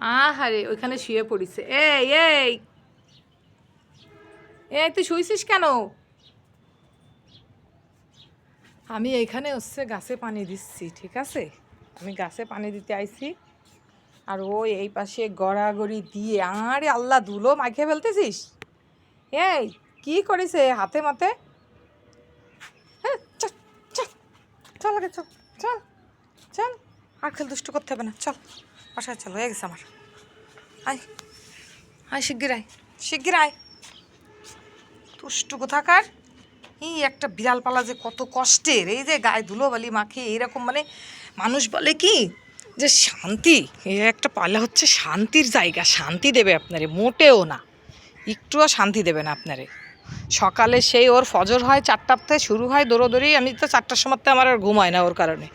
আহারে ওইখানে শুয়ে পড়িছে। এই এই। এই তুই শুইছিস কেন? আমি এইখানে হচ্ছে গাছে পানি দিচ্ছি ঠিক আছে? আমি গাছে পানি দিতে আইছি আর ও এই পাশে গড়াগড়ি দিয়ে আরে আল্লাহ ধুলো মাখিয়ে ফেলতেছিস? এই কি করেছে হাতে মাতে হ্যাঁ, চল চল চল চল আর খেল দুষ্ট করতে হবে না চল। বাসায় চল হয়ে গেছে আমার। আয়। আয় শিগগির আয়। শিগগির আয়। দুষ্টু কোথাকার? এই একটা বিড়াল পালা যে কত কষ্টের এই যে গায়ে ধুলোবালি মাখে এইরকম মানে মানুষ বলে কি যে শান্তি। এই একটা পালা হচ্ছে শান্তির জায়গা শান্তি দেবে আপনারে মোটেও না। একটুও শান্তি দেবে না আপনারে। সকালে সেই ওর ফজর হয় চারটাতে শুরু হয় দৌড়োদৌড়ি আমি তো চারটার সময়তে আমার আর ঘুম হয় না ওর কারণে।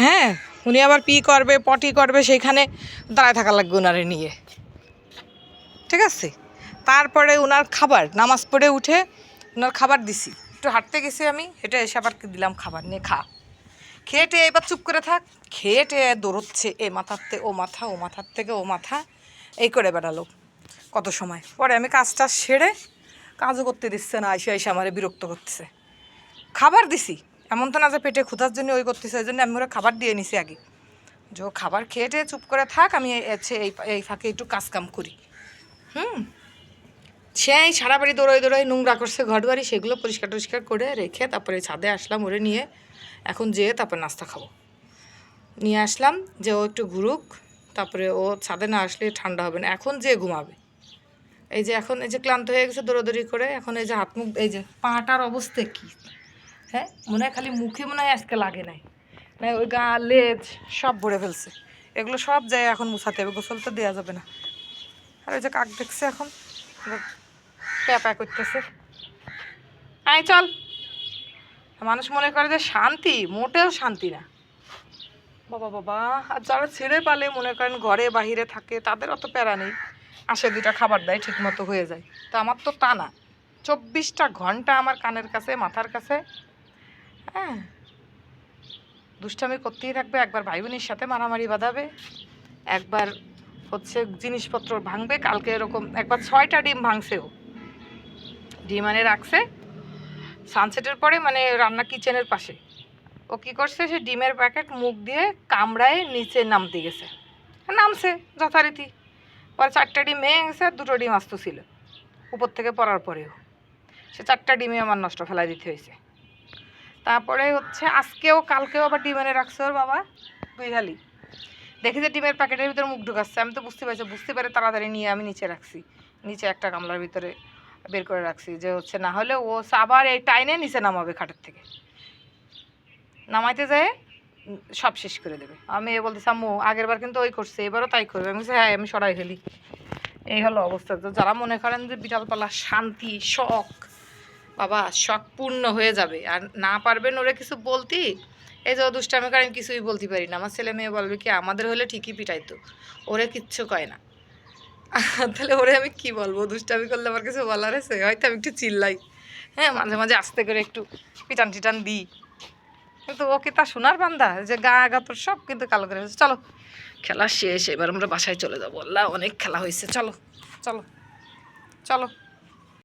হ্যাঁ উনি আবার পি করবে, পটি করবে, সেইখানে দাঁড়ায় থাকা লাগবে ওনারে নিয়ে। ঠিক আছে? তারপরে ওনার খাবার, নামাজ পড়ে উঠে ওনার খাবার দিছি। একটু হাঁটতে গেছি আমি, হেঁটে এসে আবার দিলাম খাবার নিয়ে খা। খেয়ে টেয়ে এবার চুপ করে থাক। খেয়ে টেয়ে দৌড়চ্ছে, এ মাথার থেকে ও মাথা, ও মাথার থেকে ও মাথা। এই করে বেড়ালো কত সময়? পরে আমি কাজটা সেরে কাজও করতে দিচ্ছে না, এসে এসে আমারে বিরক্ত করতেছে। খাবার দিছি। এমন তো না যে পেটে ক্ষুধার জন্য ওই করতেছে, ওই জন্য আমি ওরা খাবার দিয়ে নিছি আগে। যে খাবার খেয়ে টেয়ে চুপ করে থাক, আমি এই- এই ফাঁকে একটু কাজ কাম করি। হুম? সেই সারা বাড়ি দৌড়োয় দৌড়োয় নোংরা করছে, ঘর বাড়ি সেগুলো পরিষ্কার টরিষ্কার করে রেখে তারপরে ছাদে আসলাম, ওরে নিয়ে। এখন যেয়ে তারপর নাস্তা খাব। নিয়ে আসলাম, যে ও একটু ঘুরুক, তারপরে ও ছাদে না আসলে ঠান্ডা হবে না, এখন যে ঘুমাবে। এই যে এখন এই যে ক্লান্ত হয়ে গেছে দৌড়োদৌড়ি করে, এখন এই যে হাত মুখ, এই যে পাটার অবস্থা কি? হ্যাঁ? মনে হয় খালি মুখে মনে হয় আজকে লাগে নাই। না ওই গা, লেজ সব ভরে ফেলছে। এগুলো সব জায়গায় এখন মুছাতে হবে, গোসল তো দেওয়া যাবে না। আর ওই যে কাক দেখছে এখন প্যা প্যা করতেছে। আয়, চল। মানুষ মনে করে যে শান্তি, মোটেও শান্তি না। বাবা বাবা, আর যারা ছেড়ে পালে মনে করেন ঘরে, বাহিরে থাকে, তাদের অত প্যারা নেই। আসে দুইটা খাবার দেয় ঠিক মতো হয়ে যায়। তা আমার তো তা না চব্বিশটা ঘণ্টা আমার কানের কাছে, মাথার কাছে। হ্যাঁ। দুষ্টামি করতেই থাকবে, একবার ভাই বোনের সাথে মারামারি বাঁধাবে, একবার হচ্ছে জিনিসপত্র ভাঙবে, কালকে এরকম একবার ছয়টা ডিম ভাঙছেও। ডিম আনে রাখছে সানসেটের পরে মানে রান্না কিচেনের পাশে। ও কী করছে, সে ডিমের প্যাকেট মুখ দিয়ে কামড়ায় নিচে নামতে গেছে। নামছে, যথারীতি। পরে চারটা ডিম ভেঙে গেছে আর দুটো ডিম আস্ত ছিল, উপর থেকে পড়ার পরেও। সে চারটা ডিমে আমার নষ্ট ফেলাই দিতে হয়েছে। তারপরে হচ্ছে আজকেও, কালকেও আবার ডিম এনে রাখছে ওর বাবা। দুই হালি দেখি যে ডিমের প্যাকেটের ভিতরে মুখ ঢুকাচ্ছে। আমি তো বুঝতে পারছি, বুঝতে পারে তাড়াতাড়ি নিয়ে আমি নিচে রাখছি। নিচে একটা গামলার ভিতরে বের করে রাখছি যে হচ্ছে না হলে ও আবার এই টাইনে নিচে নামাবে খাটের থেকে। নামাইতে যায় সব শেষ করে দেবে। আমি এ বলতেছি, আম্মু আগের বার কিন্তু ওই করছে, এবারও তাই করবে। আমি হ্যাঁ আমি সরাই ফেলি। এই হলো অবস্থা। তো যারা মনে করেন যে বিড়ালপালা শান্তি, শখ বাবা শখ পূর্ণ হয়ে যাবে। আর না পারবেন ওরে কিছু বলতি? এই যে দুষ্টামি করে আমি কিছুই বলতে পারি না। আমার ছেলে মেয়ে বলবে কি, আমাদের হলে ঠিকই পিটাইতো। ওরে কিচ্ছু কয় না। তাহলে ওরে আমি কি বলব? দুষ্টামি করলে আমার কিছু বলার আছে? হয়তো আমি একটু চিল্লাই। হ্যাঁ মাঝে মাঝে আস্তে করে একটু পিটান টিটান দিই। কিন্তু ওকে তা শোনার বান্দা? যে গা আগা তোর সব কিন্তু কালো করে। চলো, খেলা শেষ। এবার আমরা বাসায় চলে যাব। আল্লাহ, অনেক খেলা হয়েছে। চলো চলো চলো।